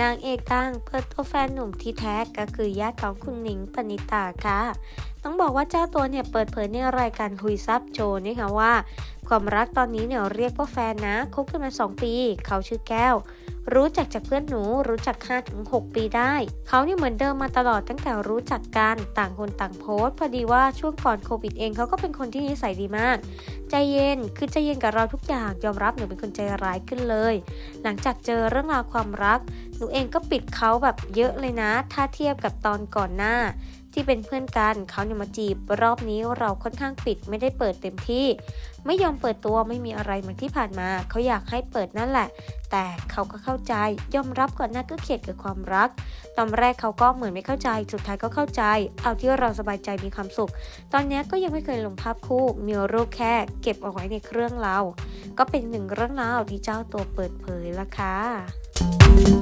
นางเอกตั้งเปิดตัวแฟนหนุ่มที่แท้ก็คือญาติของคุณหนิงปณิตาค่ะ ต้องบอกว่าเจ้าตัวเนี่ยเปิดเผยในรายการคุยซับโชว์นะคะว่า ความรักตอนนี้เนี่ยเรียกว่าแฟนนะคบกันมา 2 ปี เขาชื่อแก้ว รู้จักจากเพื่อนหนูรู้จัก5-6ปีได้ เขาเนี่ยเหมือนเดิมมาตลอดตั้งแต่รู้จักกันต่างคนต่างโพสต์พอดีว่าช่วงก่อนโควิดเองเขาก็เป็นคนที่นิสัยดีมาก ใจเย็นคือใจเย็นกับเราทุกอย่างยอมรับหนูเป็นคนใจร้ายขึ้นเลย หลังจากเจอเรื่องราวความรัก หนูเองก็ปิดเขาแบบเยอะเลยนะ ถ้าเทียบกับตอนก่อนหน้า ที่เป็นเพื่อนกันเขาเนี่ยมาจีบ รอบนี้เราค่อนข้างปิดไม่ได้เปิดเต็มที่ ไม่ยอมเปิดตัวไม่มีอะไรเหมือนที่ผ่านมา เขาอยากให้เปิดนั่นแหละ แต่เขาก็เข้าใจยอมรับก่อนหน้าก็เข็ดกับความรัก ตอนแรกเขาก็เหมือนไม่เข้าใจ สุดท้ายก็เข้าใจ เอาที่เราสบายใจมีความสุข ตอนนี้ก็ยังไม่เคยลงภาพคู่มีรูปแค่เก็บเอาไว้ในเครื่องเรา ก็เป็นหนึ่งเรื่องราวที่เจ้าตัวเปิดเผยละค่ะ